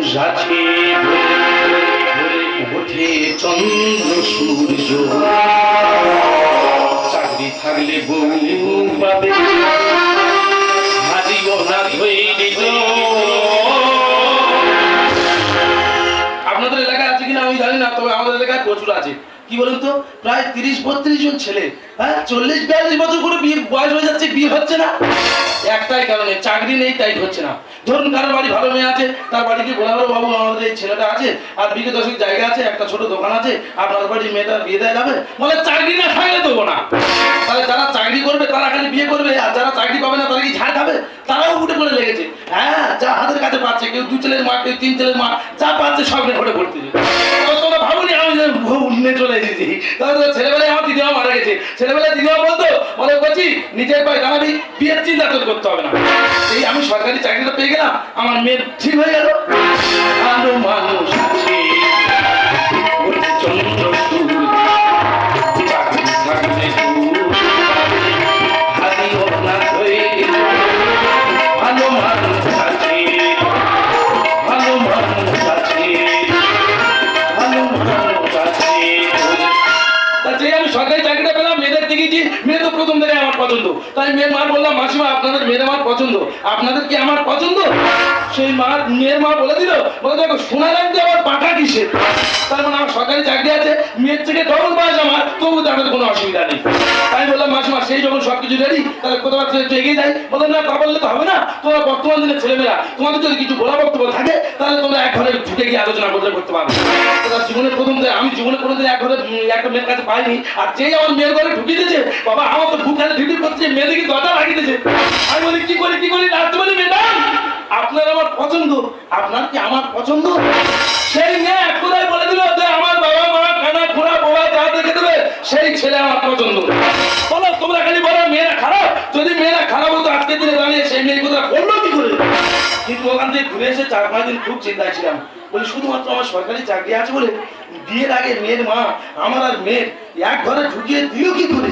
আছে ওঠে চন্দ্র সূর্য। চাকরি থাকলে বউ পাবে হারিও না ধৈর্য তবে আমাদের এলাকায় প্রচুর আছে। কি বলুন তো? প্রায় তিরিশ, বত্রিশ জন ছেলে। হ্যাঁ? চল্লিশ, বিয়াল্লিশ বছর করে বিয়ে, বয়স হয়ে যাচ্ছে, বিয়ে হচ্ছে না। একটাই কারণে চাকরি নেই, তাই হচ্ছে না। ধরুন কারোর বাড়ি ভালো মেয়ে আছে, তার বাড়িকে বলা বাবু, আমাদের এই ছেলেটা আছে, আর বিঘে দশেক জায়গা আছে, একটা ছোট দোকান আছে, আপনার বাড়ি মেয়েটা বিয়ে দেওয়া যাবে? বলে, চাকরি না থাকলে দেবো না। তাহলে যারা চাকরি করবে, তারা খালি বিয়ে করবে, আর যারা চাকরি পাবে না, তারা কি ঝাড় খাবে? তারাও উঠে পড়ে লেগেছে। হ্যাঁ যা হাতের কাছে পাচ্ছে, কেউ দু ছেলের মা, কেউ তিন ছেলের মা, যা পাচ্ছে সব নিয়ে পড়তেছে আমি চলে এসেছি। ছেলেবেলায় আমার মারা গেছে। দিদিমা বলতো নিজের চিন্তা করতে হবে না। এই আমি সরকারি চাকরিটা পেয়ে গেলাম, আমার মেয়ের ঠিক হয়ে গেল। ভালো মানুষ তা যে দেখেছি মেয়ে তো প্রথম থেকে আমার পছন্দ। তাই মেয়ের মা বললাম, মাসিমা, আপনাদের মেয়ের আমার পছন্দ। আপনাদের কি আমার পছন্দ? সেই মা মেয়ের মা বলে দিল, বলে দেখো শোনা লাগছে আমার পাঠা কিসে তার মানে আমার সরকারি চাকরি আছে, মেয়ের থেকে ডবল বয়স আমার, তবু তাদের কোনো অসুবিধা নেই। তাই বললাম, মাসিমা, সেই যখন সবকিছু রেডি তাহলে কোথাও একটু এগিয়ে যাই। বলে না, তা বললে তো হবে না। তোমার বর্তমান দিনের ছেলেমেয়েরা, তোমাদের যদি কিছু বলা বক্তব্য থাকে, তাহলে তোমরা এক ঘরে ঢুকে গিয়ে আলোচনা করতে করতে পারবে জীবনের প্রথম আমি জীবনে কোনোদিন এক ঘরে একটা মেয়ের কাছে পাইনি। আর যেই আমার মেয়ের ঘরে ঢুকিয়ে দিয়েছে বাবা আমার তো বুক ডিউটি করছে, মেয়েদেরকে দরজা লাগিয়ে আমি বলি, কি করি কি করি, রাত্রে বলি, ম্যাডাম, আপনার আমার পছন্দ, আপনার কি আমার পছন্দ? সেই মেয়ে কথায় বলে দিল, যে আমার বাবা মা কানা খোড়া বাবা যা দেখে দেবে, সেই ছেলে আমার পছন্দ। বলো, তোমরা খালি বলো, মেয়েরা খারাপ? যদি মেয়েরা খারাপ হতো আজকে দিনে দাঁড়িয়ে সেই মেয়ে কথা করল কি করে কিন্তু ওখান থেকে ঘুরে এসে চার পাঁচ দিন খুব চিন্তায় ছিলাম। বলি, শুধুমাত্র আমার সরকারি চাকরি আছে বলে বিয়ের আগে মেয়ের মা আমার আর মেয়ের এক ঘরে ঢুকিয়ে দিল কি করে?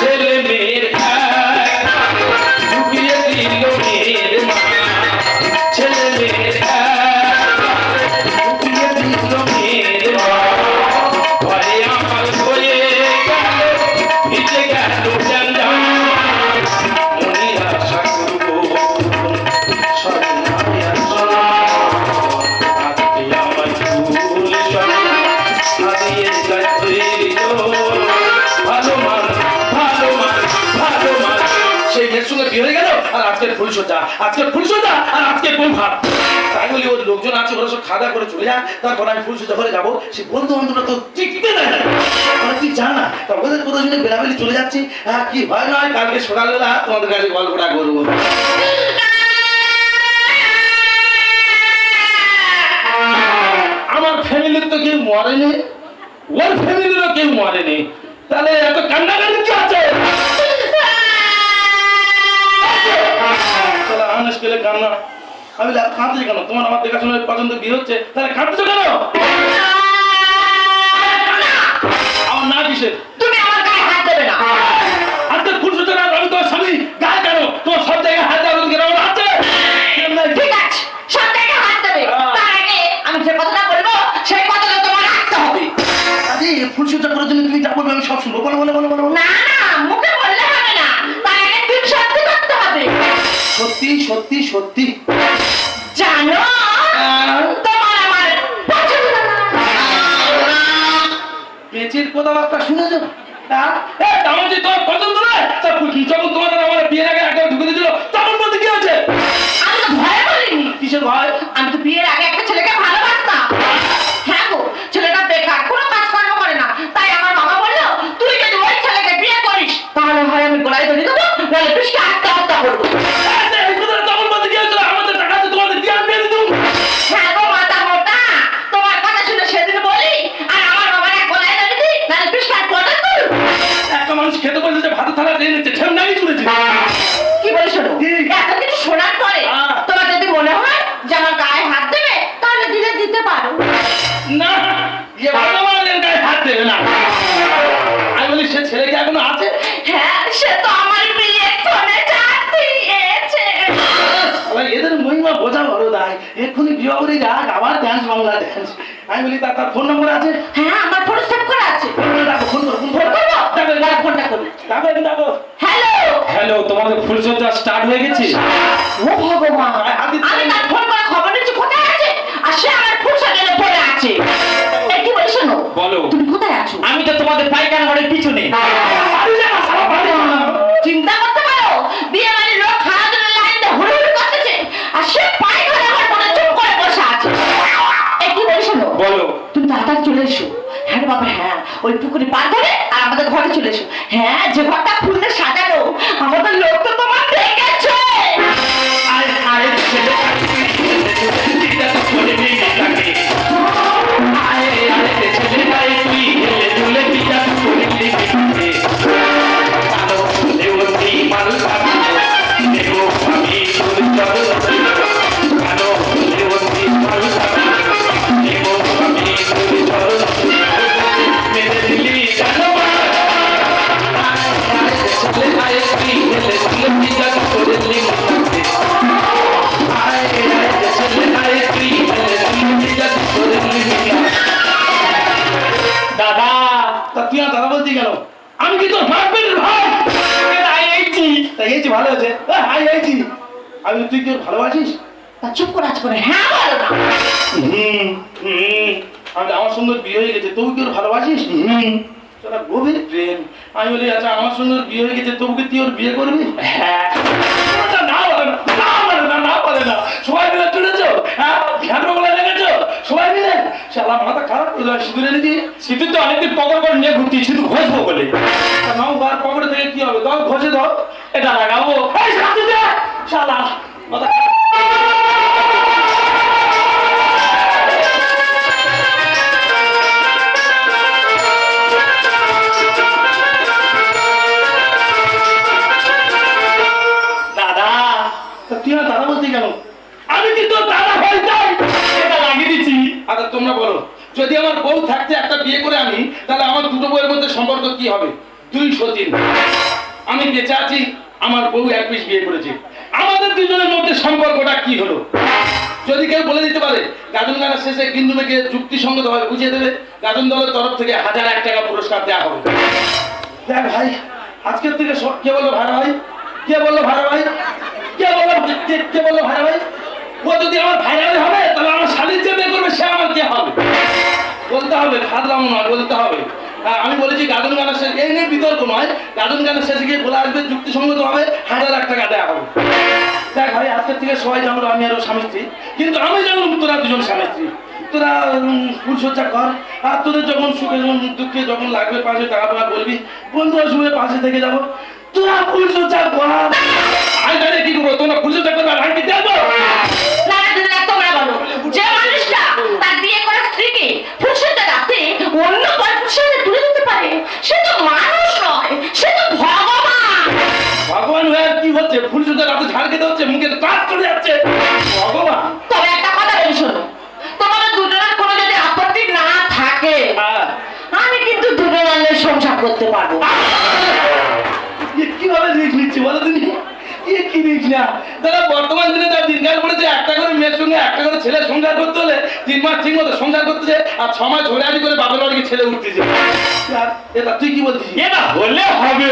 ছেলে মেয়ের ঢুকিয়ে দিল মেয়ের মা। ছেলে মেয়ের হয়ে গেল? আর আজকের ফুলসজ্জা আজকের ফুলসজ্জা আর আজকের ভাত তাই বলি, ওর লোকজন আছে, ওরা সব খাওয়া করে চলে যায়। তারপর আমি ফুলসজ্জা করে যাব। সেই বন্ধু বান্ধবরা তো টিকতে দেয় না কি জানা তা ওদের কোথাও জন্য বেলাবেলি চলে যাচ্ছি। হ্যাঁ কি হয় না হয় কালকে সকালবেলা তোমাদের কাছে গল্পটা করব আমার ফ্যামিলির তো কেউ মরেনি। ওর ফ্যামিলিরও কেউ মরেনি। তাহলে এত কান্নাকাটি কি আছে? আনেস না? আমি কাঁদছি কেন? তোমার আমার দেখাশোনা পছন্দ বিয়ে হচ্ছে তাহলে কাঁদছো কেন? আমার না কিসের? সত্যি সত্যি সত্যি। জানো? তোমার আমার পছন্দ। কথাবার্তা শুনেছো? যাও তোমার পছন্দ নয় যখন তোমার আমার বিয়ের আগে একটা ঢুকে দিয়েছিল? যাক আবার ড্যান্স বাংলা ড্যান্স আমি বলি তার ফোন নম্বর আছে? হ্যাঁ আমার ফোন সেভ করা আছে। ফোন করে ডাকো ফোন করো ফোন ফোন করো ফোনটা একটু হ্যালো হ্যালো তোমাদের ফুলসজ্জা স্টার্ট হয়ে গেছে? ও ভগবান। আমি তার ফোন করে খবর নিচ্ছি কোথায় আছে? আর সে আমার পড়ে আছে। এই কি বলি শোনো। বলো। তুমি কোথায় আছো? আমি তো তোমাদের পাইকান ঘরের পিছনে। ওই পুকুরে পার করে আর আমাদের ঘরে চলে এসো। হ্যাঁ যে ঘরটা ফুলতে সাজানো, আমাদের লোক তুই দাদা বলতে গেল আমি কি তোর ভাববেন ভাই আইছি তা এই ভালো আছে হাই আইছি আমি তুই কি ভালোবাসিস তা চুপ করে আছে করে হ্যাঁ বলো না হুম আমি আমার সুন্দর বিয়ে হয়ে গেছে তবু কি ওর ভালোবাসিস হুম তোরা গভীর প্রেম আমি বলি আচ্ছা আমার সুন্দর বিয়ে হয়ে গেছে তবু কি তুই ওর বিয়ে করবি হ্যাঁ না না বলে না সবাই মিলে চলেছ হ্যাঁ ধ্যান বলে লেগেছ সবাই মিলে শালা মাথা খারাপ করে দেওয়া, সিঁদুর তো অনেকদিন পকর করে নিয়ে ঘুরতি শুধু ঘষবো বলে। নাও বার থেকে কি হবে? দাও, ঘষে দাও। এটা লাগাবো শালা, মাথা থাকতে একটা বিয়ে করে আমি তাহলে আমার দুটো বউয়ের মধ্যে সম্পর্ক কি হবে? দুই সতীন। আমি বেঁচে আছি, আমার বউ এক পিস বিয়ে করেছে। আমাদের দুজনের মধ্যে সম্পর্কটা কি হলো? যদি কেউ বলে দিতে পারে, গাজন গানের শেষে কিন্তু মেয়েকে যুক্তিসঙ্গতভাবে বুঝিয়ে দেবে, গাজন দলের তরফ থেকে হাজার এক টাকা পুরস্কার দেওয়া হবে। দেখ ভাই, আজকের থেকে কে বলল ভাড়া ভাই? কে বলল ভাড়া ভাই? কে বলল কে- বলল ভাড়া ভাই? ও যদি আমার ভাইরাল হবে, তাহলে আমার শালির যে বিয়ে করবে, সে আমার কে হবে? বলতে হবে খাদলাম নয় বলতে হবে। হ্যাঁ, আমি বলেছি গাজন গানের শেষে এই নিয়ে বিতর্ক নয় গাজন গানের শেষে গিয়ে বলে আসবে যুক্তিসঙ্গত হবে হাজার এক টাকা দেওয়া হবে। দেখ ভাই আজকের থেকে সবাই জানলো আমি আরও স্বামী স্ত্রী। কিন্তু আমি জানলাম তোরা দুজন স্বামী স্ত্রী। তোরা ফুলসজ্জা কর। আর তোদের যখন সুখে দুঃখে যখন লাগবে পাশে টাকা পাকা বলবি বন্ধু অসুবিধে পাশে থেকে যাব। তোরা ফুলসজ্জা কর। আমি জানি কি করব তোমরা ফুলসজ্জা করবে আর কি দেবো? না তোমরা বলো। যে মানুষটা তার বিয়ে করা স্ত্রীকে অন্য গল্পের তুলে দিতে পারে? সে তো মানুষ নয় সে তো ভগবান। ভগবান হয়ে কি হচ্ছে? ফুলসজ্জা রাতে ঝাড় খেতে হচ্ছে মুখে কাজ চলে যাচ্ছে। ভগবান। তবে একটা কথা বলি শোনো তোমাদের দুজনের কোনো যদি আপত্তি না থাকে হ্যাঁ। আমি কিন্তু দুজনের সংসার করতে পারব। কীভাবে রিস্ক নিচ্ছে বলো তুমি এ কিনিস না? দাদা বর্তমান দিনে তার দিনকাল পড়েছে একটা করে মেয়ের সঙ্গে একটা করে ছেলে সংসার করতে হলে তিন মাস ঠিক মতো সংসার করতেছে আর ছ মাস ধরে আদি করে বাপের বাড়িকে ছেলে উঠতেছে এটা তুই কি বলছিস? এটা হলে হবে।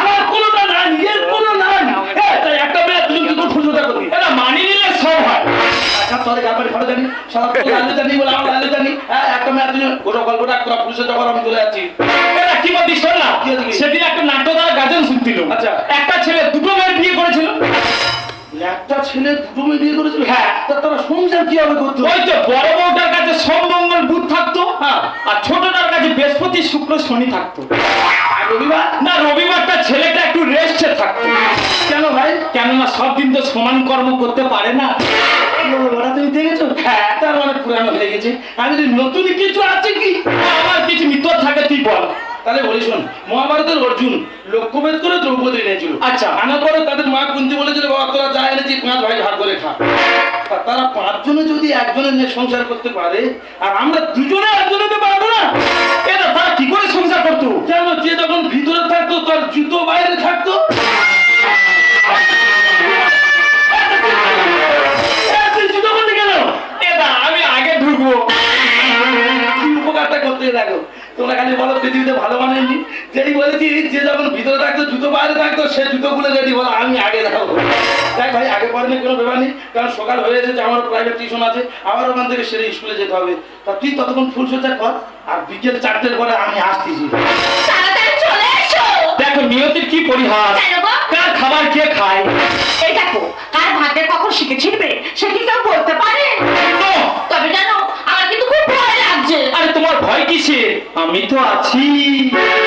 আমার কোনোটা নাই এর কোনো নাই। এ, একটা মেয়ে দুজন দুটো ফুলসজ্জা করবি এটা মানিয়ে নিলে সব হয়। তোর গাপের জানি সারা তোর লালু জানি বলে আমার লালু জানি হ্যাঁ একটা মেয়ে তুই গোটা গল্পটা তোরা ফুলসজ্জা কর আমি চলে যাচ্ছি এটা কি বলছিস শোন না কি হয়েছে কি? সেদিন একটা নাট্যদার গাজন শুনছিল আচ্ছা। একটা ছেলে দুটো মেয়ের বিয়ে করেছিল একটা ছেলে দুটো মেয়ে বিয়ে করেছিল হ্যাঁ। তা তারা সংসার কীভাবে করতো ওই তো বড় বউটার কাছে সোম মঙ্গল বুধ থাকতো হ্যাঁ। আর ছোটটার কাছে বৃহস্পতি শুক্র শনি থাকতো রবিবার? না, রবিবারটা ছেলেটা একটু রেস্টে থাকতো। কেন ভাই? কেননা সব দিন তো সমান কর্ম করতে পারে না। ওরা তুমি দেখেছ? হ্যাঁ তার মানে পুরানো হয়ে গেছে। আমি নতুন কিছু আছে কি? আমার কিছু মিত্র থাকে, তুই বল। তাহলে বলি শোন মহাভারতের অর্জুন লক্ষ্যভেদ করে দ্রৌপদী এনেছিল। আচ্ছা। আনার পরে তাদের মা কুন্তি বলেছিল বাবা তোরা যা এনেছি পাঁচ ভাই ভাগ করে খা। তারা পাঁচজনে যদি একজনের নিয়ে সংসার করতে পারে আর আমরা দুজনে একজনে পারব না এটা তারা কি করে সংসার করতো? কেন যে যখন ভিতরে থাকতো তার জুতো বাইরে থাকতো? এটা আমি আগে ঢুকবো। উপকারটা করতে লাগো তুই বানায়নি বলো পৃথিবীতে ভালো বানায়নি যেই বলেছি যে যখন ভিতরে থাকতো জুতো বাইরে থাকতো সে জুতোগুলো রেডি বলো আমি আগে যাব দেখ ভাই আগে পরে কোনো ব্যাপার নেই। কারণ সকাল হয়ে এসেছে আমার প্রাইভেট টিউশন আছে আবার ওখান থেকে সেরে স্কুলে যেতে হবে। তা তুই ততক্ষণ ফুলসজ্জা কর আর বিকেল চারটের পরে আমি আসতেছি দেখো নিয়তির কি গো? কার খাবার কে খায়? এই দেখো কার ভাগ্যে কখন শিখে আমি তো আছি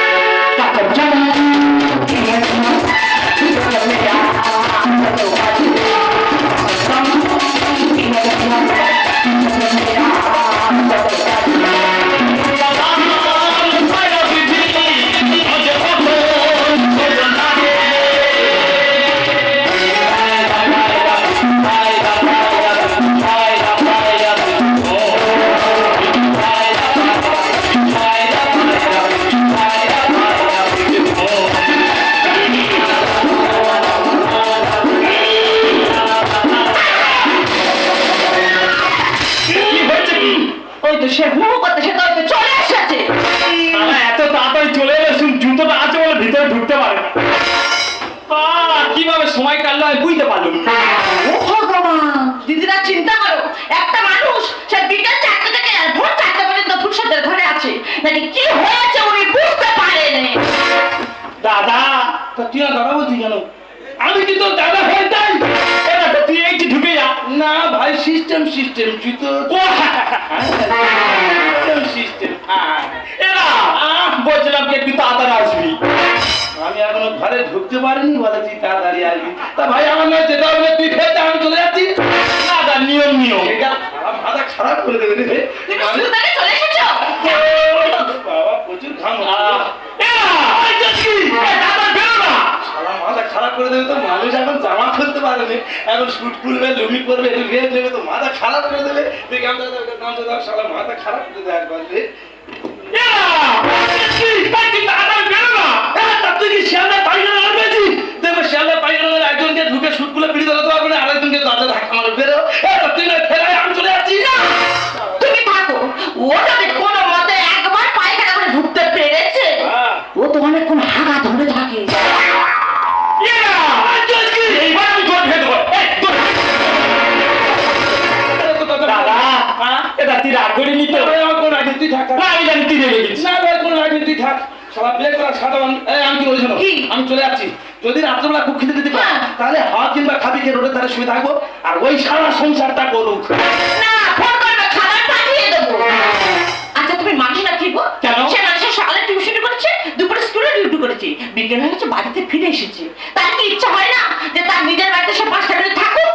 আমি বুঝতে পারলাম দিদিরা চিন্তা করো, একটা মানুষ সে বিকেল চারটা থেকে ভোর চারটা পর্যন্ত ফুরসতের ঘরে আছে। নাকি কি হয়েছে? না ভাই সিস্টেম সিস্টেম সিস্টেম এরা বলছিলাম কি একটু তাড়াতাড়ি আসবি। আমি এখনও ঘরে ঢুকতে পারিনি বলে তুই তাড়াতাড়ি আসবি। তা ভাই আমার নয় যেতে হবে তুই আমি চলে যাচ্ছি। না নিয়ম নিয়ম। এটা মাথা খারাপ করে দেবে রে। চলে এসেছ? বাবা প্রচুর ঘাম হচ্ছে। আহ, এরা, এই যে কি? এই দাদা বেরো না। শালা মাথা খারাপ করে দেবে তো মানুষ এখন জামা খুলতে পারেনি এখন শুট খুলবে লুঙ্গি করবে একটু রেট নেবে তো মাথা খারাপ করে দেবে। গামছা দাও মাথা খারাপ করে দেবে একবার রে। একজনকে ঢুকে শুট পিড়ি ধরাতে পারবে না আরেকজনকে দাঁতে ধাক্কা মারবে বেরো। তুই না ফেরাই আমি চলে যাচ্ছি। না! তুমি থাকো। ও কোনো মতে একবার পায়খানা করে ঢুকতে পেরেছে হ্যাঁ। ও তো অনেকক্ষণ হাগা ধরে থাকে। রাজনীতি থাক। না, আমি জানি না ভাই কোনো রাজনীতি থাক। সারা বিয়ে করা এই আমি কি বলছি আমি চলে যাচ্ছি। যদি রাত্রেবেলা খুব খেতে দিতে পারি হ্যাঁ। তাহলে হাওয়া কিংবা খাবি কে রোডে তারা শুয়ে থাকব। আর ওই সারা সংসারটা করুক। না ফোন করবে খাবার পাঠিয়ে দেবো। আচ্ছা তুমি মানি না কি গো? কেন? সে মানুষের সকালে টিউশন করেছে দুপুরে স্কুলে ডিউটি করেছে। বিকেল হয়েছে বাড়িতে ফিরে এসেছে। তার কি ইচ্ছা হয় না যে তার নিজের বাড়িতে সে পাঁচটা মিনিট থাকুক?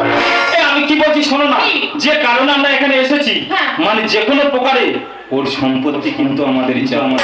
আমি কি বলছি শোনো না? যে কারণে আমরা এখানে এসেছি হ্যাঁ। মানে যে কোনো প্রকারে ওর সম্পত্তি কিন্তু আমাদের ইচ্ছা আমার